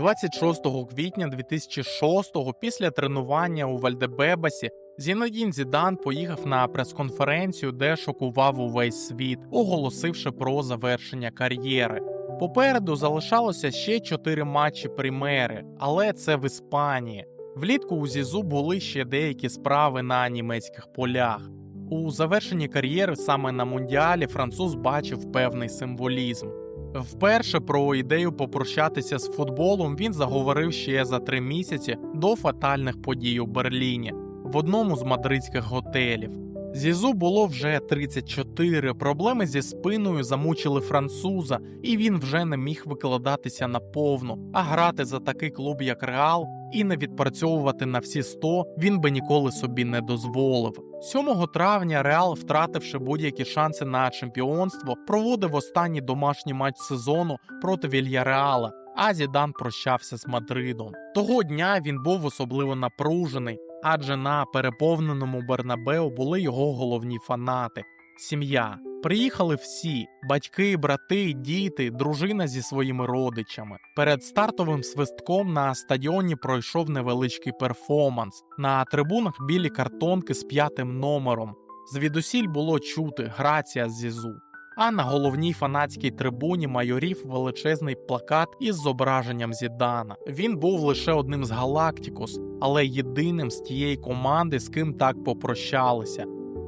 26 квітня 2006-го після тренування у Вальдебебасі Зінедін Зідан поїхав на прес-конференцію, де шокував увесь світ, оголосивши про завершення кар'єри. Попереду залишалося ще чотири матчі примери, але це в Іспанії. Влітку у Зізу були ще деякі справи на німецьких полях. У завершенні кар'єри саме на мундіалі француз бачив певний символізм. Вперше про ідею попрощатися з футболом він заговорив ще за три місяці до фатальних подій у Берліні в одному з мадридських готелів. Зізу було вже 34, Проблеми зі спиною замучили француза, і він вже не міг викладатися наповну, а грати за такий клуб, як Реал, і не відпрацьовувати на всі 100 він би ніколи собі не дозволив. 7 травня Реал, втративши будь-які шанси на чемпіонство, проводив останній домашній матч сезону проти Вільяреала. А Зідан прощався з Мадридом. Того дня він був особливо напружений, адже на переповненому Бернабеу були його головні фанати сім'я. Приїхали всі: батьки, брати, діти, дружина зі своїми родичами. Перед стартовим свистком на стадіоні пройшов невеличкий перформанс. На трибунах білі картонки з п'ятим номером. Звідусіль було чути грація зізу. А на головній фанатській трибуні майорів величезний плакат із зображенням Зідана. Він був лише одним з Галактикус, але єдиним з тієї команди, з ким так попрощалися.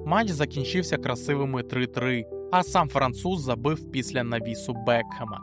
Матч закінчився красивими 3-3, а сам француз забив після навісу Бекхема.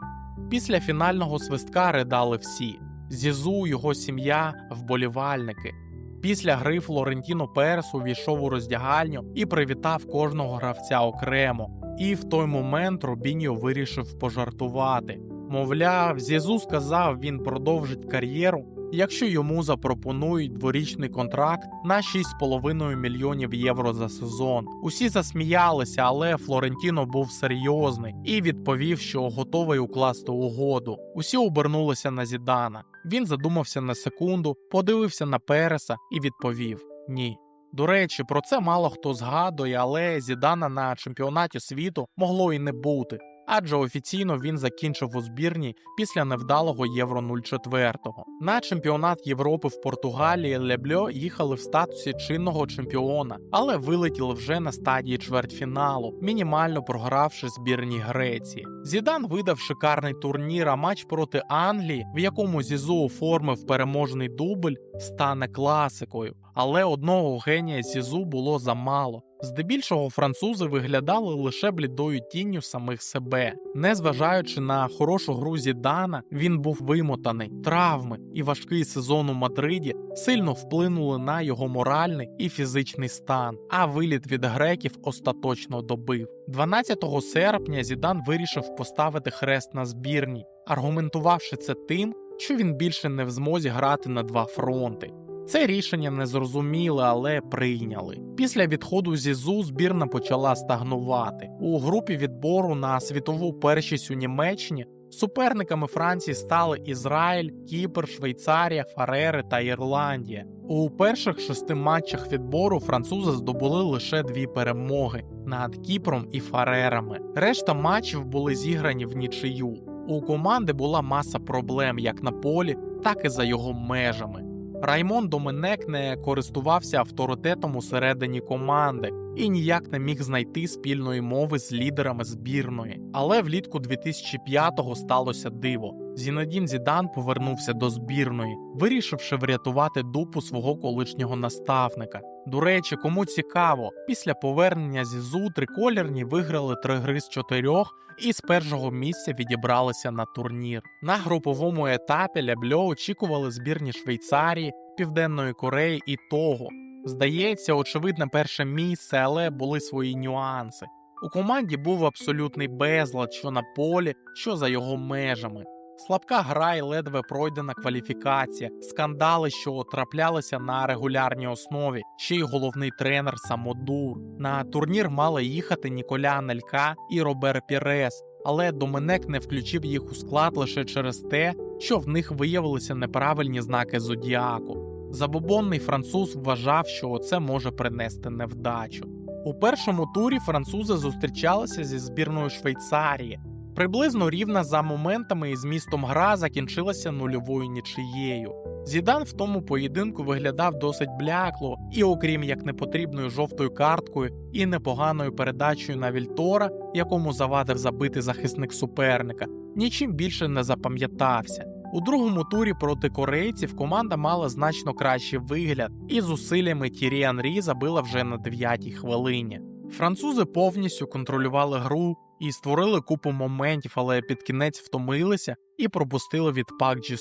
Після фінального свистка ридали всі: Зізу, його сім'я, вболівальники. Після гри Флорентіно Перес увійшов у роздягальню і привітав кожного гравця окремо. І в той момент Робіньо вирішив пожартувати. Мовляв, Зізу сказав, він продовжить кар'єру, якщо йому запропонують дворічний контракт на 6,5 мільйонів євро за сезон. Усі засміялися, але Флорентіно був серйозний і відповів, що готовий укласти угоду. Усі обернулися на Зідана. Він задумався на секунду, подивився на Переса і відповів: Ні. До речі, про це мало хто згадує, але Зідана на чемпіонаті світу могло і не бути, адже офіційно він закінчив у збірній після невдалого Євро 04. На чемпіонат Європи в Португалії Лебльо їхали в статусі чинного чемпіона, але вилетіли вже на стадії чвертьфіналу, мінімально програвши збірній Греції. Зідан видав шикарний турнір, а матч проти Англії, в якому Зізу оформив переможний дубль, стане класикою. Але одного генія Зізу було замало. Здебільшого французи виглядали лише блідою тінню самих себе. Незважаючи на хорошу гру Зідана, він був вимотаний. Травми і важкий сезон у Мадриді сильно вплинули на його моральний і фізичний стан. А виліт від греків остаточно добив. 12 серпня Зідан вирішив поставити хрест на збірній, аргументувавши це тим, що він більше не в змозі грати на два фронти. Це рішення не зрозуміли, але прийняли. Після відходу Зізу збірна почала стагнувати. У групі відбору на світову першість у Німеччині суперниками Франції стали Ізраїль, Кіпр, Швейцарія, Фарери та Ірландія. У перших шести матчах відбору французи здобули лише дві перемоги над Кіпром і Фарерами. Решта матчів були зіграні в нічию. У команди була маса проблем як на полі, так і за його межами. Раймон Доменек не користувався авторитетом усередині команди і ніяк не міг знайти спільної мови з лідерами збірної. Але влітку 2005-го сталося диво. Зінедін Зідан повернувся до збірної, вирішивши врятувати дупу свого колишнього наставника. До речі, кому цікаво, після повернення Зізу триколірні виграли три гри з чотирьох і з першого місця відібралися на турнір. На груповому етапі Лябльо очікували збірні Швейцарії, Південної Кореї і Того. Здається, очевидне перше місце, але були свої нюанси. У команді був абсолютний безлад, що на полі, що за його межами. Слабка гра і ледве пройдена кваліфікація, скандали, що траплялися на регулярній основі, ще й головний тренер Самодур. На турнір мали їхати Ніколя Нелька і Робер Пірес, але Доменек не включив їх у склад лише через те, що в них виявилися неправильні знаки зодіаку. Забобонний француз вважав, що це може принести невдачу. У першому турі французи зустрічалися зі збірною Швейцарії. Приблизно рівна за моментами і змістом гра закінчилася нульовою нічиєю. Зідан в тому поєдинку виглядав досить блякло, і окрім як непотрібною жовтою карткою і непоганою передачею на Вільтора, якому завадив забити захисник суперника, нічим більше не запам'ятався. У другому турі проти корейців команда мала значно кращий вигляд, і зусиллями Тірі Анрі забила вже на 9-й хвилині. Французи повністю контролювали гру і створили купу моментів, але під кінець втомилися і пропустили від Пак Джі.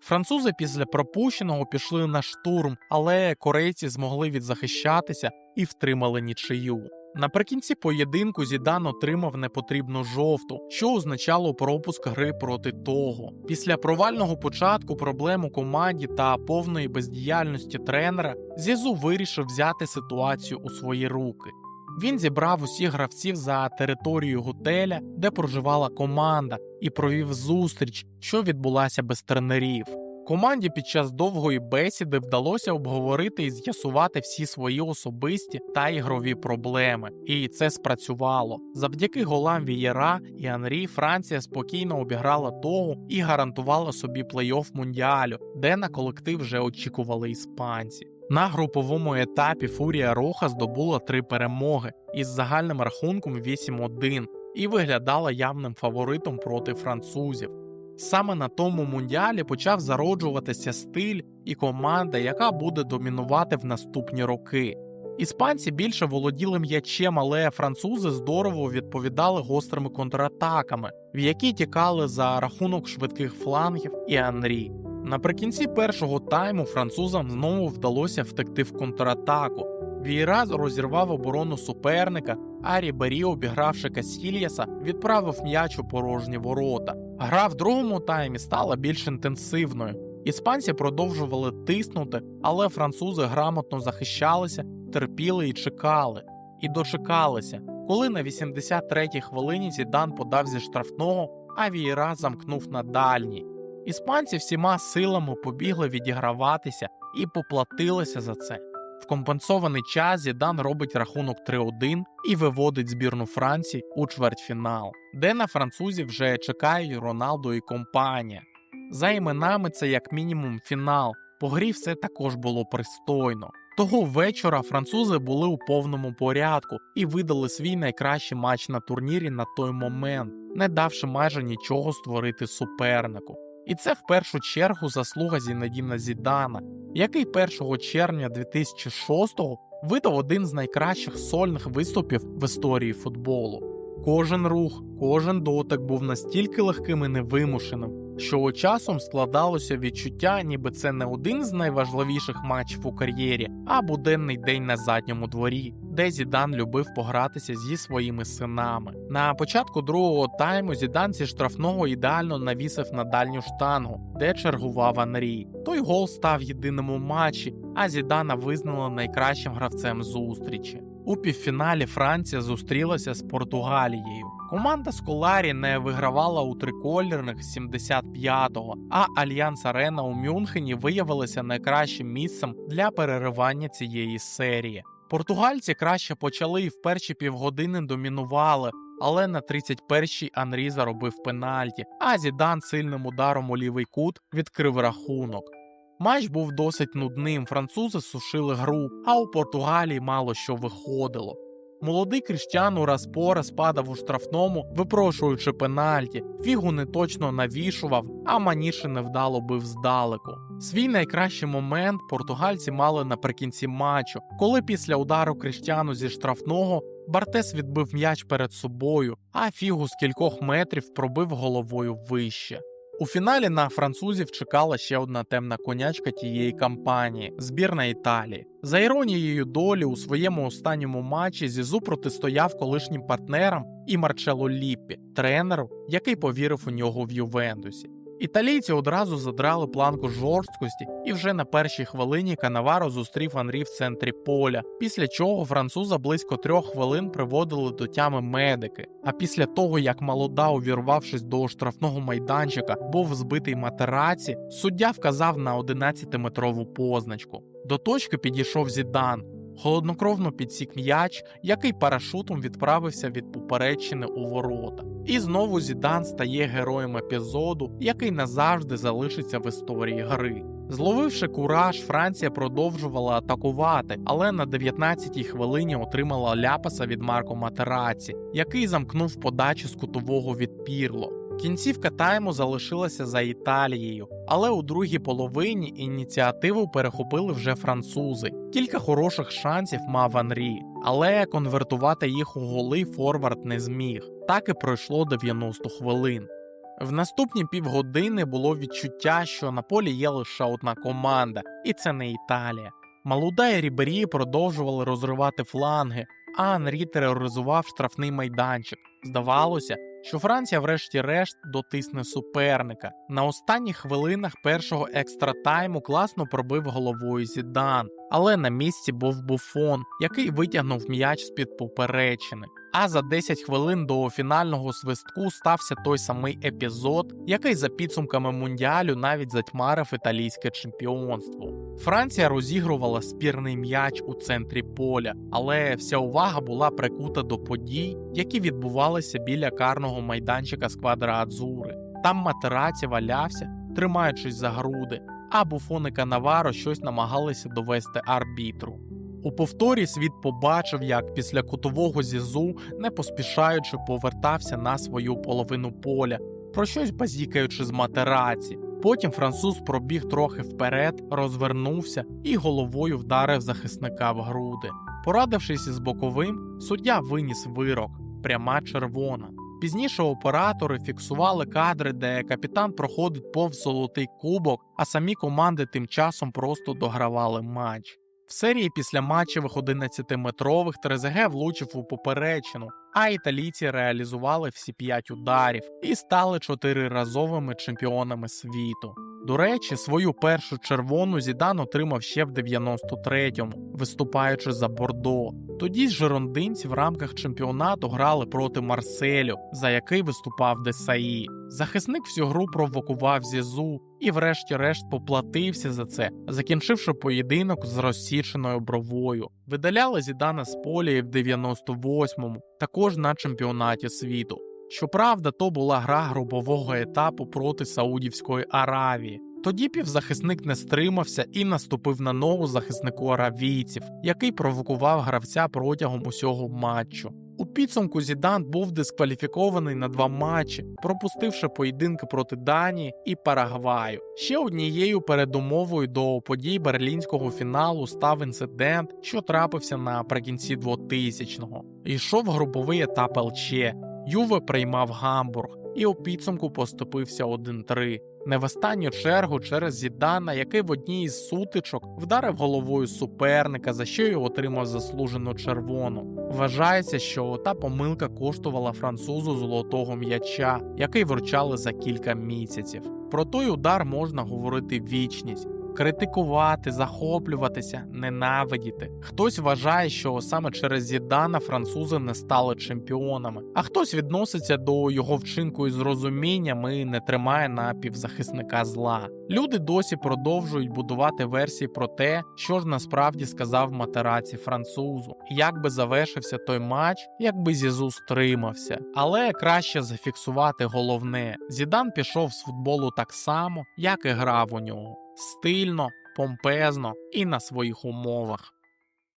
Французи після пропущеного пішли на штурм, але корейці змогли відзахищатися і втримали нічию. Наприкінці поєдинку Зідан отримав непотрібну жовту, що означало пропуск гри проти того. Після провального початку проблем у команді та повної бездіяльності тренера Зізу вирішив взяти ситуацію у свої руки. Він зібрав усіх гравців за територією готеля, де проживала команда, і провів зустріч, що відбулася без тренерів. Команді під час довгої бесіди вдалося обговорити і з'ясувати всі свої особисті та ігрові проблеми, і це спрацювало. Завдяки голам Вієра і Анрі Франція спокійно обіграла того і гарантувала собі плей-офф мундіалю, де на колектив вже очікували іспанці. На груповому етапі Фурія Роха здобула три перемоги із загальним рахунком 8-1 і виглядала явним фаворитом проти французів. Саме на тому мундіалі почав зароджуватися стиль і команда, яка буде домінувати в наступні роки. Іспанці більше володіли м'ячем, але французи здорово відповідали гострими контратаками, в які тікали за рахунок швидких флангів і Анрі. Наприкінці першого тайму французам знову вдалося втекти в контратаку. Війраз розірвав оборону суперника, а Рібері, обігравши Касільяса, відправив м'яч у порожні ворота. Гра в другому таймі стала більш інтенсивною. Іспанці продовжували тиснути, але французи грамотно захищалися, терпіли і чекали. І дочекалися, коли на 83-й хвилині Зідан подав зі штрафного, а Вієра замкнув на дальній. Іспанці всіма силами побігли відіграватися і поплатилися за це. В компенсований час Зідан робить рахунок 3-1 і виводить збірну Франції у чвертьфінал, де на французів вже чекають Роналдо і компанія. За іменами це як мінімум фінал. По грі все також було пристойно. Того вечора французи були у повному порядку і видали свій найкращий матч на турнірі на той момент, не давши майже нічого створити супернику. І це в першу чергу заслуга Зінедіна Зідана, який 1 червня 2006-го видав один з найкращих сольних виступів в історії футболу. Кожен рух, кожен дотик був настільки легким і невимушеним, що часом складалося відчуття, ніби це не один з найважливіших матчів у кар'єрі, а буденний день на задньому дворі, де Зідан любив погратися зі своїми синами. На початку другого тайму Зідан зі штрафного ідеально навісив на дальню штангу, де чергував Анрій. Той гол став єдиним у матчі, а Зідана визнали найкращим гравцем зустрічі. У півфіналі Франція зустрілася з Португалією. Команда Сколарі не вигравала у триколірних 75-го, а Альянс Арена у Мюнхені виявилася найкращим місцем для переривання цієї серії. Португальці краще почали і в перші півгодини домінували, але на 31-й Анрі заробив пенальті, а Зідан сильним ударом у лівий кут відкрив рахунок. Матч був досить нудним, французи сушили гру, а у Португалії мало що виходило. Молодий Кріштіану раз по раз падав у штрафному, випрошуючи пенальті, фігу не точно навішував, а маніше невдало бив здалеку. Свій найкращий момент португальці мали наприкінці матчу, коли після удару Кріштіану зі штрафного Бартес відбив м'яч перед собою, а фігу з кількох метрів пробив головою вище. У фіналі на французів чекала ще одна темна конячка тієї кампанії збірна Італії. За іронією долі у своєму останньому матчі Зізу протистояв колишнім партнерам і Марчело Ліппі, тренеру, який повірив у нього в Ювентусі. Італійці одразу задрали планку жорсткості, і вже на першій хвилині Канаваро зустрів Анрі в центрі поля, після чого француза близько трьох хвилин приводили до тями медики. А після того, як молода, увірвавшись до штрафного майданчика, був збитий матераці, суддя вказав на 11-метрову позначку. До точки підійшов Зідан. Холоднокровно підсік м'яч, який парашутом відправився від поперечини у ворота. І знову Зідан стає героєм епізоду, який назавжди залишиться в історії гри. Зловивши кураж, Франція продовжувала атакувати, але на 19-й хвилині отримала ляпаса від Марко Матераці, який замкнув подачу з кутового від Пірло. Кінцівка тайму залишилася за Італією, але у другій половині ініціативу перехопили вже французи. Кілька хороших шансів мав Анрі, але конвертувати їх у голи Форвард не зміг. Так і пройшло 90 хвилин. В наступні півгодини було відчуття, що на полі є лише одна команда, і це не Італія. Малуда і Рібері продовжували розривати фланги, а Анрі тероризував штрафний майданчик. Здавалося, що Франція, врешті-решт, дотисне суперника. На останніх хвилинах першого екстра тайму класно пробив головою Зідан, але на місці був буфон, який витягнув м'яч з-під поперечини. А за 10 хвилин до фінального свистку стався той самий епізод, який за підсумками мундіалю навіть затьмарив італійське чемпіонство. Франція розігрувала спірний м'яч у центрі поля, але вся увага була прикута до подій, які відбувалися біля карного майданчика з квадра-адзури. Там матераці валявся, тримаючись за груди, а буфони Канаваро щось намагалися довести арбітру. У повторі світ побачив, як після кутового зізу, не поспішаючи, повертався на свою половину поля, про щось базікаючи з матераці. Потім француз пробіг трохи вперед, розвернувся і головою вдарив захисника в груди. Порадившись із боковим, суддя виніс вирок пряма червона. Пізніше оператори фіксували кадри, де капітан проходить повз золотий кубок, а самі команди тим часом просто догравали матч. В серії після матчевих 11-метрових Трезеге влучив у поперечину, а італійці реалізували всі 5 ударів і стали чотириразовими чемпіонами світу. До речі, свою першу червону Зідан отримав ще в 93-му, виступаючи за Бордо. Тоді ж жерондинці в рамках чемпіонату грали проти Марселю, за який виступав Десаї. Захисник всю гру провокував Зізу і, врешті-решт, поплатився за це, закінчивши поєдинок з розсіченою бровою. Видаляли Зідана з поля і в 98-му, також на чемпіонаті світу. Щоправда, то була гра грубового етапу проти Саудівської Аравії. Тоді півзахисник не стримався і наступив на ногу захиснику аравійців, який провокував гравця протягом усього матчу. У підсумку Зідан був дискваліфікований на два матчі, пропустивши поєдинки проти Данії і Парагваю. Ще однією передумовою до подій берлінського фіналу став інцидент, що трапився наприкінці 2000-го. Йшов груповий етап ЛЧ. Юве приймав Гамбург і у підсумку поступився 1-3. Не в останню чергу через Зідана, який в одній із сутичок вдарив головою суперника, за що й отримав заслужену червону. Вважається, що та помилка коштувала французу золотого м'яча, який вручали за кілька місяців. Про той удар можна говорити вічність. Критикувати, захоплюватися, ненавидіти. Хтось вважає, що саме через Зідана французи не стали чемпіонами, а хтось відноситься до його вчинку із розумінням і не тримає на півзахисника зла. Люди досі продовжують будувати версії про те, що ж насправді сказав матераці французу, як би завершився той матч, якби Зізу стримався. Але краще зафіксувати головне: Зідан пішов з футболу так само, як і грав у нього стильно, помпезно і на своїх умовах.